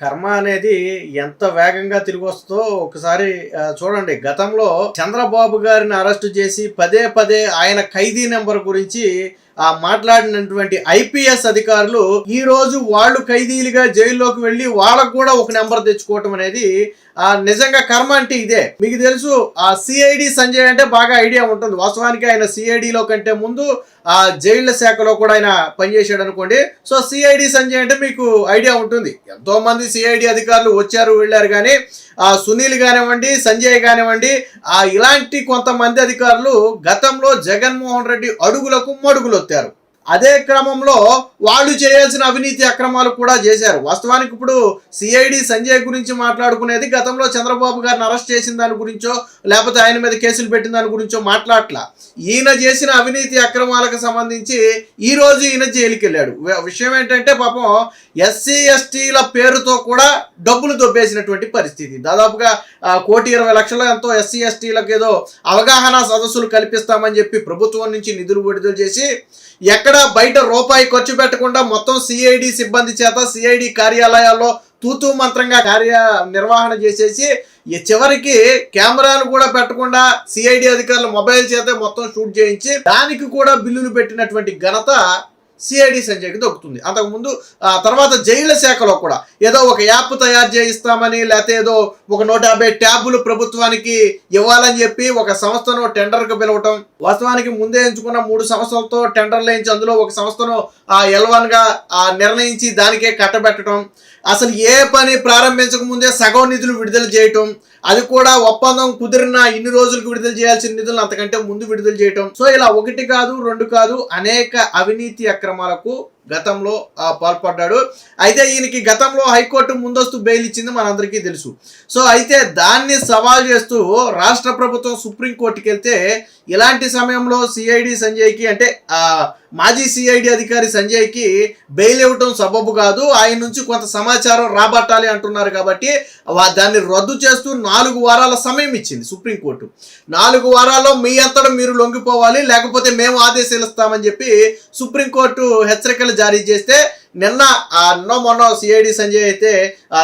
కర్మ అనేది ఎంత వేగంగా తిరిగి వస్తుందో ఒకసారి చూడండి. గతంలో చంద్రబాబు గారిని అరెస్టు చేసి పదే పదే ఆయన ఖైదీ నెంబర్ గురించి ఆ మాట్లాడినటువంటి ఐపీఎస్ అధికారులు ఈ రోజు వాళ్ళు ఖైదీలుగా జైల్లోకి వెళ్ళి వాళ్ళకు కూడా ఒక నెంబర్ తెచ్చుకోవటం అనేది ఆ నిజంగా కర్మ అంటే ఇదే. మీకు తెలుసు ఆ సిఐడి సంజయ్ అంటే బాగా ఐడియా ఉంటుంది. వాస్తవానికి ఆయన సిఐడిలో కంటే ముందు ఆ జైళ్ళ శాఖలో కూడా ఆయన పనిచేశాడు అనుకోండి. సో సిఐడి సంజయ్ అంటే మీకు ఐడియా ఉంటుంది. ఎంతో మంది సిఐడి అధికారులు వచ్చారు వెళ్ళారు కానీ సునీల్ కానివ్వండి సంజయ్ కానివ్వండి ఆ ఇలాంటి కొంతమంది అధికారులు గతంలో జగన్మోహన్ రెడ్డి అడుగులకు మడుగులొత్తారు. అదే క్రమంలో వాళ్ళు చేయాల్సిన అవినీతి అక్రమాలు కూడా చేశారు. వాస్తవానికి ఇప్పుడు సిఐడి సంజయ్ గురించి మాట్లాడుకునేది గతంలో చంద్రబాబు గారిని అరెస్ట్ చేసిన దాని గురించో లేకపోతే ఆయన మీద కేసులు పెట్టిన దాని గురించో మాట్లాడట్లా ఈయన చేసిన అవినీతి అక్రమాలకు సంబంధించి ఈ రోజు ఈయన జైలుకి వెళ్ళాడు విషయం ఏంటంటే పాపం ఎస్సీ ఎస్టీల పేరుతో కూడా డబ్బులు దొబ్బేసినటువంటి పరిస్థితి. దాదాపుగా కోటి ఇరవై లక్షల ఎంతో ఎస్సీ ఎస్టీలకు ఏదో అవగాహన సదస్సులు కల్పిస్తామని చెప్పి ప్రభుత్వం నుంచి నిధులు విడుదల చేసి ఎక్కడ బయట రూపాయి ఖర్చు పెట్టకుండా మొత్తం సిఐడి సిబ్బంది చేత సిఐడి కార్యాలయాల్లో తూతూ మంత్రంగా కార్య నిర్వహణ చేసేసి ఈ చివరికి కెమెరాలు కూడా పెట్టకుండా సిఐడి అధికారులు మొబైల్ చేత మొత్తం షూట్ చేయించి దానికి కూడా బిల్లులు పెట్టినటువంటి ఘనత సిఐడి సంజయ్కి దొక్కుతుంది. అంతకుముందు ఆ తర్వాత జైళ్ళ శాఖలో కూడా ఏదో ఒక యాప్ తయారు చేయిస్తామని లేకపోతే ఏదో ఒక నూట యాభై ట్యాబులు ప్రభుత్వానికి ఇవ్వాలని చెప్పి ఒక సంస్థను టెండర్కు పిలవటం వాస్తవానికి ముందే ఎంచుకున్న మూడు సంస్థలతో టెండర్లు వేయించి అందులో ఒక సంస్థను ఆ ఎల్వన్గా ఆ నిర్ణయించి దానికే కట్టబెట్టడం అసలు ఏ పని ప్రారంభించక ముందే సగం నిధులు విడుదల చేయటం అది కూడా ఒప్పందం కుదిరిన ఇన్ని రోజులకు విడుదల చేయాల్సిన నిధులను అంతకంటే ముందు విడుదల చేయటం. సో ఇలా ఒకటి కాదు రెండు కాదు అనేక అవినీతి అక్రమాలకు గతంలో పాల్పడ్డాడు. అయితే ఈయనకి గతంలో హైకోర్టు ముందస్తు బెయిల్ ఇచ్చింది మనందరికీ తెలుసు. సో అయితే దాన్ని సవాల్ చేస్తూ రాష్ట్ర ప్రభుత్వం సుప్రీంకోర్టుకి వెళ్తే ఇలాంటి సమయంలో సిఐడి సంజయ్కి అంటే మాజీ సిఐడి అధికారి సంజయ్కి బెయిల్ ఇవ్వటం సబబు కాదు. ఆయన నుంచి కొంత సమాచారం రాబట్టాలి అంటున్నారు కాబట్టి వా- దాన్ని రద్దు చేస్తూ నాలుగు వారాల సమయం ఇచ్చింది సుప్రీంకోర్టు. నాలుగు వారాల్లో మీ అంతటా మీరు లొంగిపోవాలి లేకపోతే మేము ఆదేశాలు ఇస్తామని చెప్పి సుప్రీంకోర్టు హెచ్చరికలు జారీ చేస్తే నిన్న ఆ అన్నో మొన్న సిఐడి సంజయ్ అయితే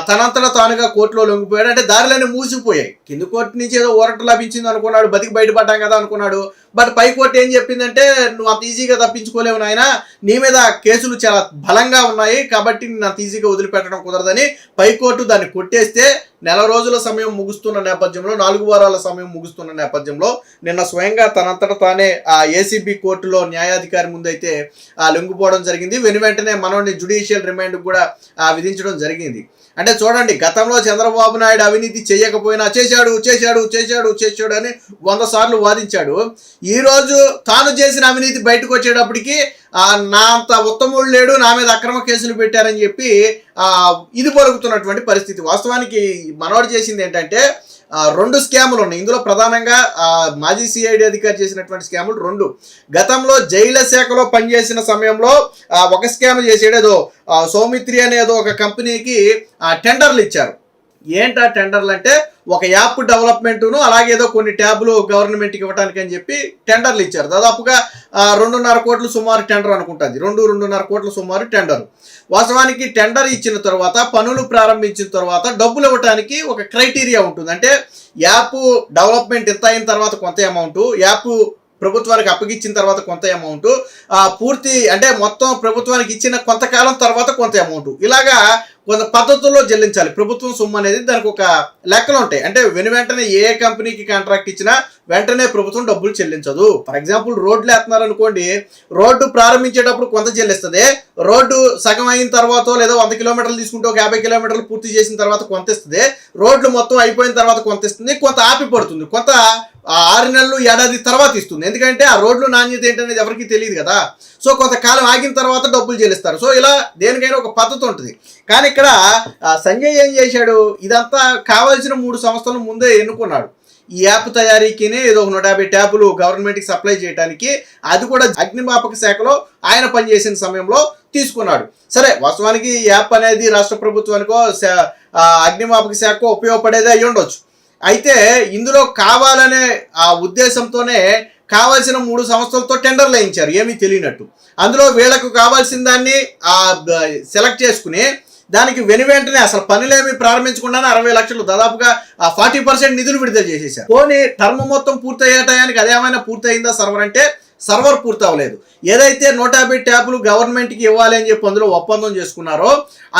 తనంతట తానుగా కోర్టులో లొంగిపోయాడు. అంటే దారిలోనే మూసిపోయాయి. కింది కోర్టు నుంచి ఏదో ఊరట లభించింది అనుకున్నాడు బతికి బయటపడ్డాం కదా అనుకున్నాడు. బట్ పై కోర్టు ఏం చెప్పిందంటే నువ్వు అంత ఈజీగా తప్పించుకోలేవు నాయన. నీ మీద కేసులు చాలా బలంగా ఉన్నాయి కాబట్టి నేను అంత ఈజీగా వదిలిపెట్టడం కుదరదని. పై కోర్టు దాన్ని కొట్టేస్తే నెల రోజుల సమయం ముగుస్తున్న నేపథ్యంలో నాలుగు వారాల సమయం ముగుస్తున్న నేపథ్యంలో నిన్న స్వయంగా తనంతట తానే ఆ ఏసీబీ కోర్టులో న్యాయాధికారి ముందైతే ఆ లొంగిపోవడం జరిగింది. వెను వెంటనే మనోడిని జుడిషియల్ రిమాండ్ కూడా విధించడం జరిగింది. అంటే చూడండి గతంలో చంద్రబాబు నాయుడు అవినీతి చేయకపోయినా చేశాడు చేశాడు చేశాడు చేశాడు అని వంద సార్లు వాదించాడు. ఈరోజు తాను చేసిన అవినీతి బయటకు వచ్చేటప్పటికి నా అంత ఉత్తముడు లేడు నా మీద అక్రమ కేసులు పెట్టారని చెప్పి ఇది పలుకుతున్నటువంటి పరిస్థితి. వాస్తవానికి మనోడు చేసింది ఏంటంటే రెండు స్కాములు ఉన్నాయి. ఇందులో ప్రధానంగా మాజీ సిఐడి అధికారి చేసినటువంటి స్కాములు రెండు. గతంలో జైల శాఖలో పనిచేసిన సమయంలో ఒక స్కామ్ చేసేడేదో సౌమిత్రి అనేదో ఒక కంపెనీకి టెండర్లు ఇచ్చారు. ఏంటా టెండర్లు అంటే ఒక యాప్ డెవలప్మెంట్ను అలాగే ఏదో కొన్ని ట్యాబ్లు గవర్నమెంట్కి ఇవ్వడానికి అని చెప్పి టెండర్లు ఇచ్చారు. దాదాపుగా రెండున్నర కోట్లు సుమారు టెండర్ అనుకుంటుంది. రెండు రెండున్నర కోట్ల సుమారు టెండర్. వాస్తవానికి టెండర్ ఇచ్చిన తర్వాత పనులు ప్రారంభించిన తర్వాత డబ్బులు ఇవ్వడానికి ఒక క్రైటీరియా ఉంటుంది. అంటే యాప్ డెవలప్మెంట్ ఎంత అయిన తర్వాత కొంత అమౌంట్ యాప్ ప్రభుత్వానికి అప్పగిచ్చిన తర్వాత కొంత అమౌంట్ పూర్తి అంటే మొత్తం ప్రభుత్వానికి ఇచ్చిన కొంతకాలం తర్వాత కొంత అమౌంట్. ఇలాగా కొంత పద్ధతుల్లో చెల్లించాలి. ప్రభుత్వం సొమ్ము అనేది దానికి ఒక లెక్కలు ఉంటాయి. అంటే వెను వెంటనే ఏ కంపెనీకి కాంట్రాక్ట్ ఇచ్చినా వెంటనే ప్రభుత్వం డబ్బులు చెల్లించదు. ఫర్ ఎగ్జాంపుల్ రోడ్లు వేస్తున్నారు అనుకోండి రోడ్డు ప్రారంభించేటప్పుడు కొంత చెల్లిస్తుంది. రోడ్డు సగం అయిన తర్వాత లేదా వంద కిలోమీటర్లు తీసుకుంటే ఒక యాభై కిలోమీటర్లు పూర్తి చేసిన తర్వాత కొంత ఇస్తుంది. రోడ్లు మొత్తం అయిపోయిన తర్వాత కొంత ఇస్తుంది. కొంత ఆపి పడుతుంది. కొంత ఆరు నెలలు ఏడాది తర్వాత ఇస్తుంది. ఎందుకంటే ఆ రోడ్లు నాణ్యత ఏంటనేది ఎవరికి తెలియదు కదా. సో కొంతకాలం ఆగిన తర్వాత డబ్బులు చెల్లిస్తారు. సో ఇలా దేనికైనా ఒక పద్ధతి ఉంటుంది. కానీ ఇక్కడ సంజయ్ ఏం చేశాడు? ఇదంతా కావాల్సిన మూడు సంస్థలు ముందే ఎన్నుకున్నాడు. ఈ యాప్ తయారీకినే ఏదో ఒక నూట యాభై ట్యాపులు గవర్నమెంట్కి సప్లై చేయడానికి అది కూడా అగ్నిమాపక శాఖలో ఆయన పనిచేసిన సమయంలో తీసుకున్నాడు. సరే వాస్తవానికి ఈ యాప్ అనేది రాష్ట్ర ప్రభుత్వానికో శా- అగ్నిమాపక శాఖకో ఉపయోగపడేది అయి ఉండొచ్చు అయితే ఇందులో కావాలనే ఆ ఉద్దేశంతోనే కావాల్సిన మూడు సంస్థలతో టెండర్లు వేయించారు ఏమీ తెలియనట్టు. అందులో వీళ్ళకు కావాల్సిన దాన్ని ఆ, సెలెక్ట్ చేసుకుని దానికి వెను వెంటనే అసలు పనులేమి ప్రారంభించకుండానే అరవై లక్షలు దాదాపుగా ఫార్టీ పర్సెంట్ నిధులు విడుదల చేసేసారు పోనీ టర్మ్ మొత్తం పూర్తయ్యే టయానికి అదేమైనా పూర్తయిందా సర్వర్ అంటే సర్వర్ పూర్తవ్వలేదు ఏదైతే నూట యాభై ట్యాపులు గవర్నమెంట్కి ఇవ్వాలి అని చెప్పి అందులో ఒప్పందం చేసుకున్నారో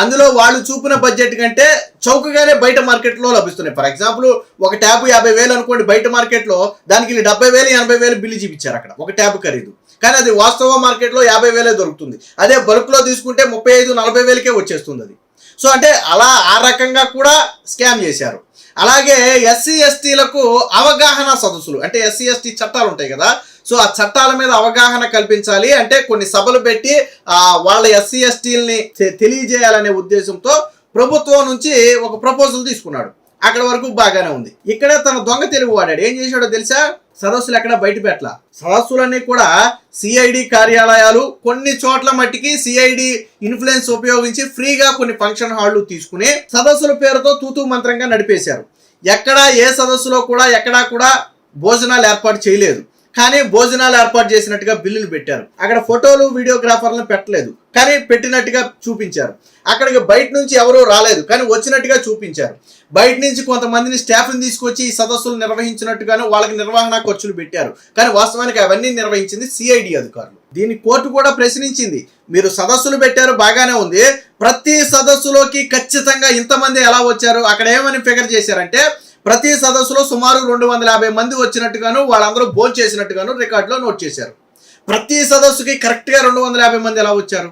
అందులో వాళ్ళు చూపిన బడ్జెట్ కంటే చౌకగానే బయట మార్కెట్లో లభిస్తున్నాయి. ఫర్ ఎగ్జాంపుల్ ఒక ట్యాబ్ యాభై వేలు అనుకోండి బయట మార్కెట్లో దానికి డెబ్బై వేలు ఎనభై వేలు బిల్లు చూపించారు అక్కడ ఒక ట్యాబ్ ఖరీదు. కానీ అది వాస్తవ మార్కెట్లో యాభై వేలే దొరుకుతుంది. అదే బల్క్లో తీసుకుంటే ముప్పై ఐదు నలభై వేలకే వచ్చేస్తుంది అది. సో అంటే అలా ఆ రకంగా కూడా స్కామ్ చేశారు. అలాగే ఎస్సీ ఎస్టీలకు అవగాహన సదస్సులు అంటే ఎస్సీ ఎస్టీ చట్టాలు ఉంటాయి కదా సో ఆ చట్టాల మీద అవగాహన కల్పించాలి అంటే కొన్ని సభలు పెట్టి ఆ, వాళ్ళ ఎస్సీ ఎస్టీలని తెలియజేయాలనే ఉద్దేశంతో ప్రభుత్వం నుంచి ఒక ప్రపోజల్ తీసుకున్నాడు. అక్కడ వరకు బాగానే ఉంది. ఇక్కడ తన దొంగ తెలుగు వాడాడు. ఏం చేశాడో తెలుసా? సదస్సులు ఎక్కడ బయట పెట్టల. సదస్సులన్నీ కూడా సిఐడి కార్యాలయాలు కొన్ని చోట్ల మట్టికి సిఐడి ఇన్ఫ్లుయెన్స్ ఉపయోగించి ఫ్రీగా కొన్ని ఫంక్షన్ హాళ్ళు తీసుకుని సదస్సుల పేరుతో తూతూ మంత్రంగా నడిపేశారు. ఎక్కడా ఏ సదస్సులో కూడా ఎక్కడా కూడా భోజనాలు ఏర్పాటు చేయలేదు. కానీ భోజనాలు ఏర్పాటు చేసినట్టుగా బిల్లులు పెట్టారు. అక్కడ ఫోటోలు వీడియోగ్రాఫర్లను పెట్టలేదు. కానీ పెట్టినట్టుగా చూపించారు. అక్కడికి బయట నుంచి ఎవరూ రాలేదు. కానీ వచ్చినట్టుగా చూపించారు. బయట నుంచి కొంతమందిని స్టాఫ్ని తీసుకొచ్చి ఈ సదస్సులు నిర్వహించినట్టుగాను వాళ్ళకి నిర్వహణ ఖర్చులు పెట్టారు. కానీ వాస్తవానికి అవన్నీ నిర్వహించింది సిఐడి అధికారులు. దీన్ని కోర్టు కూడా ప్రశ్నించింది. మీరు సదస్సులు పెట్టారు బాగానే ఉంది. ప్రతి సదస్సులోకి ఖచ్చితంగా ఇంతమంది ఎలా వచ్చారు అక్కడ ఏమని ఫిగర్ చేశారంటే ప్రతి సదస్సులో సుమారు రెండు వందల యాభై మంది వచ్చినట్టుగాను వాళ్ళందరూ భోజనం చేసినట్టుగాను రికార్డులో నోట్ చేశారు. ప్రతి సదస్సుకి కరెక్ట్గా రెండు వందల యాభై మంది ఎలా వచ్చారు?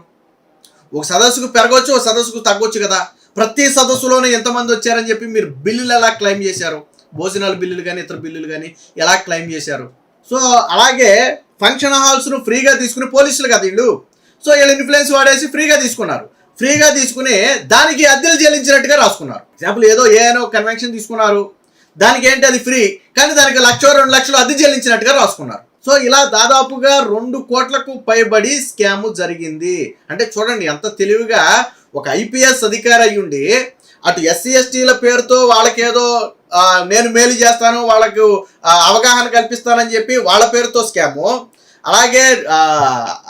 ఒక సదస్సుకు పెరగవచ్చు ఒక సదస్సుకు తగ్గొచ్చు కదా? ప్రతి సదస్సులోనే ఎంతమంది వచ్చారని చెప్పి మీరు బిల్లులు ఎలా క్లెయిమ్ చేశారు? భోజనాల బిల్లులు కానీ ఇతర బిల్లులు కానీ ఎలా క్లెయిమ్ చేశారు? సో అలాగే ఫంక్షన్ హాల్స్ను ఫ్రీగా తీసుకుని పోలీసులు కదా వీళ్ళు? సో వీళ్ళు ఇన్ఫ్లుయెన్స్ వాడేసి ఫ్రీగా తీసుకున్నారు. ఫ్రీగా తీసుకుని దానికి అద్దెలు చెల్లించినట్టుగా రాసుకున్నారు. ఎగ్జాంపుల్ ఏదో ఏనో కన్వెన్షన్ తీసుకున్నారు. దానికి ఏంటి అది ఫ్రీ? కానీ దానికి లక్ష రెండు లక్షలు అద్దె చెల్లించినట్టుగా రాసుకున్నారు. సో ఇలా దాదాపుగా రెండు కోట్లకు పైబడి స్కామ్ జరిగింది. అంటే చూడండి ఎంత తెలివిగా ఒక ఐపీఎస్ అధికారి అయ్యుండి అటు ఎస్సీ ఎస్టీల పేరుతో వాళ్ళకేదో నేను మేలు చేస్తాను వాళ్ళకు అవగాహన కల్పిస్తానని చెప్పి వాళ్ళ పేరుతో స్కాము. అలాగే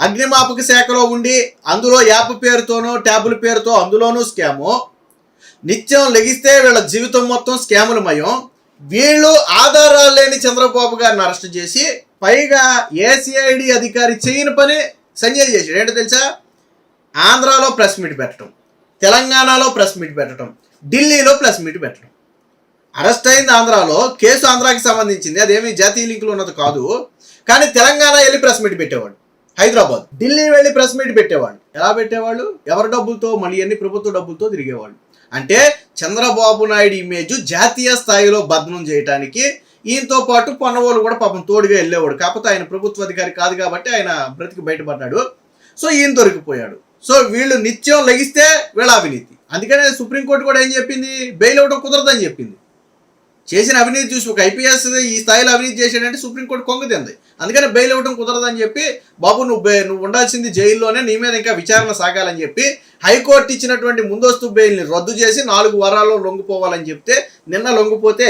అగ్నిమాపక శాఖలో ఉండి అందులో యాప్ పేరుతోనో ట్యాబుల పేరుతో అందులోనూ స్కాము. నిత్యం లెగిస్తే వీళ్ళ జీవితం మొత్తం స్కాములమయం. వీళ్ళు ఆధారాలు లేని చంద్రబాబు గారిని అరెస్ట్ చేసి పైగా ఏసీఐడి అధికారి చేయని పని సంజయ్ చేశాడు. ఏంటో తెలుసా? ఆంధ్రాలో ప్రెస్ మీట్ పెట్టడం తెలంగాణలో ప్రెస్ మీట్ పెట్టడం ఢిల్లీలో ప్రెస్ మీట్ పెట్టడం. అరెస్ట్ అయింది ఆంధ్రాలో కేసు ఆంధ్రాకి సంబంధించింది. అదేమి జాతీయ లింకులు ఉన్నది కాదు. కానీ తెలంగాణ వెళ్ళి ప్రెస్ మీట్ పెట్టేవాడు. హైదరాబాద్. ఢిల్లీ వెళ్ళి ప్రెస్ మీట్ పెట్టేవాడు. ఎలా పెట్టేవాళ్ళు? ఎవరి డబ్బులతో? మళ్ళీ అన్ని ప్రభుత్వ డబ్బులతో తిరిగేవాళ్ళు? అంటే చంద్రబాబు నాయుడు ఇమేజ్ జాతీయ స్థాయిలో భద్నం చేయడానికి ఈయనతో పాటు పొన్నవాళ్ళు కూడా పాపం తోడుగా వెళ్ళేవాడు. కాకపోతే ఆయన ప్రభుత్వ అధికారి కాదు కాబట్టి ఆయన బ్రతికి బయటపడ్డాడు. సో ఈయన దొరికిపోయాడు. సో వీళ్ళు నిత్యం లగిస్తే వీళ్ళ అవినీతి. అందుకనే సుప్రీంకోర్టు కూడా ఏం చెప్పింది? బెయిల్ అవడం కుదరదని చెప్పింది. చేసిన అవినీతి చూసి ఒక ఐపీఎస్ ఈ స్థాయిలో అవినీతి చేశాడంటే సుప్రీంకోర్టు కొంగతింది అందుకని బెయిల్ ఇవ్వడం కుదరదని చెప్పి బాబు నువ్వు నువ్వు ఉండాల్సింది జైల్లోనే నీ మీద ఇంకా విచారణ సాగాలని చెప్పి హైకోర్టు ఇచ్చినటువంటి ముందస్తు బెయిల్ని రద్దు చేసి నాలుగు వారాల్లో లొంగిపోవాలని చెప్తే నిన్న లొంగిపోతే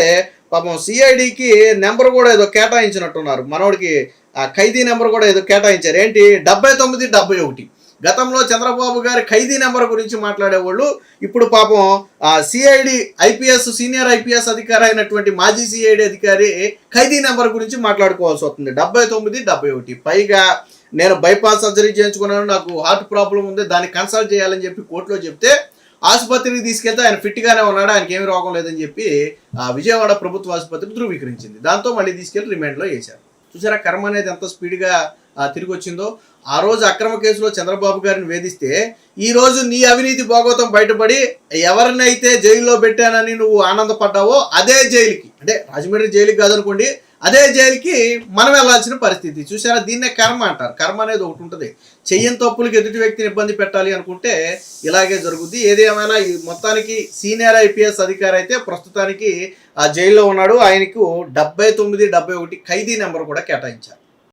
పాపం సిఐడికి నెంబర్ కూడా ఏదో కేటాయించినట్టున్నారు. మనోడికి ఆ ఖైదీ నెంబర్ కూడా ఏదో కేటాయించారు. ఏంటి? డెబ్బై తొమ్మిది డెబ్బై ఒకటి. గతంలో చంద్రబాబు గారి ఖైదీ నెంబర్ గురించి మాట్లాడేవాళ్ళు. ఇప్పుడు పాపం సిఐడి ఐపీఎస్ సీనియర్ ఐపీఎస్ అధికారి అయినటువంటి మాజీ సిఐడి అధికారి ఖైదీ నెంబర్ గురించి మాట్లాడుకోవాల్సి వస్తుంది. డెబ్బై తొమ్మిది డెబ్బై ఒకటి. పైగా నేను బైపాస్ సర్జరీ చేయించుకున్నాను. నాకు హార్ట్ ప్రాబ్లం ఉంది. దాన్ని కన్సల్ట్ చేయాలని చెప్పి కోర్టులో చెప్తే ఆసుపత్రికి తీసుకెళ్తే ఆయన ఫిట్గానే ఉన్నాడు. ఆయనకి ఏమి రోగం లేదని చెప్పి విజయవాడ ప్రభుత్వ ఆసుపత్రి ధృవీకరించింది. దాంతో మళ్ళీ తీసుకెళ్ళి రిమాండ్లో వేశారు. చూసారా కర్మ అనేది ఎంత స్పీడ్గా తిరిగి వచ్చిందో ఆ రోజు అక్రమ కేసులో చంద్రబాబు గారిని వేధిస్తే ఈ రోజు నీ అవినీతి భోగోతం బయటపడి ఎవరినైతే జైల్లో పెట్టానని నువ్వు ఆనందపడ్డావో అదే జైలుకి. అంటే రాజమండ్రి జైలుకి కాదనుకోండి అదే జైలుకి మనం వెళ్ళాల్సిన పరిస్థితి. చూసారా దీన్నే కర్మ అంటారు. కర్మ అనేది ఒకటి ఉంటుంది. చెయ్యని తప్పులకు ఎదుటి వ్యక్తిని ఇబ్బంది పెట్టాలి అనుకుంటే ఇలాగే జరుగుద్ది. ఏదేమైనా ఈ మొత్తానికి సీనియర్ ఐపీఎస్ అధికారి అయితే ప్రస్తుతానికి ఆ జైల్లో ఉన్నాడు. ఆయనకు డెబ్బై తొమ్మిది డెబ్బై ఒకటి ఖైదీ నెంబర్ కూడా కేటాయించారు.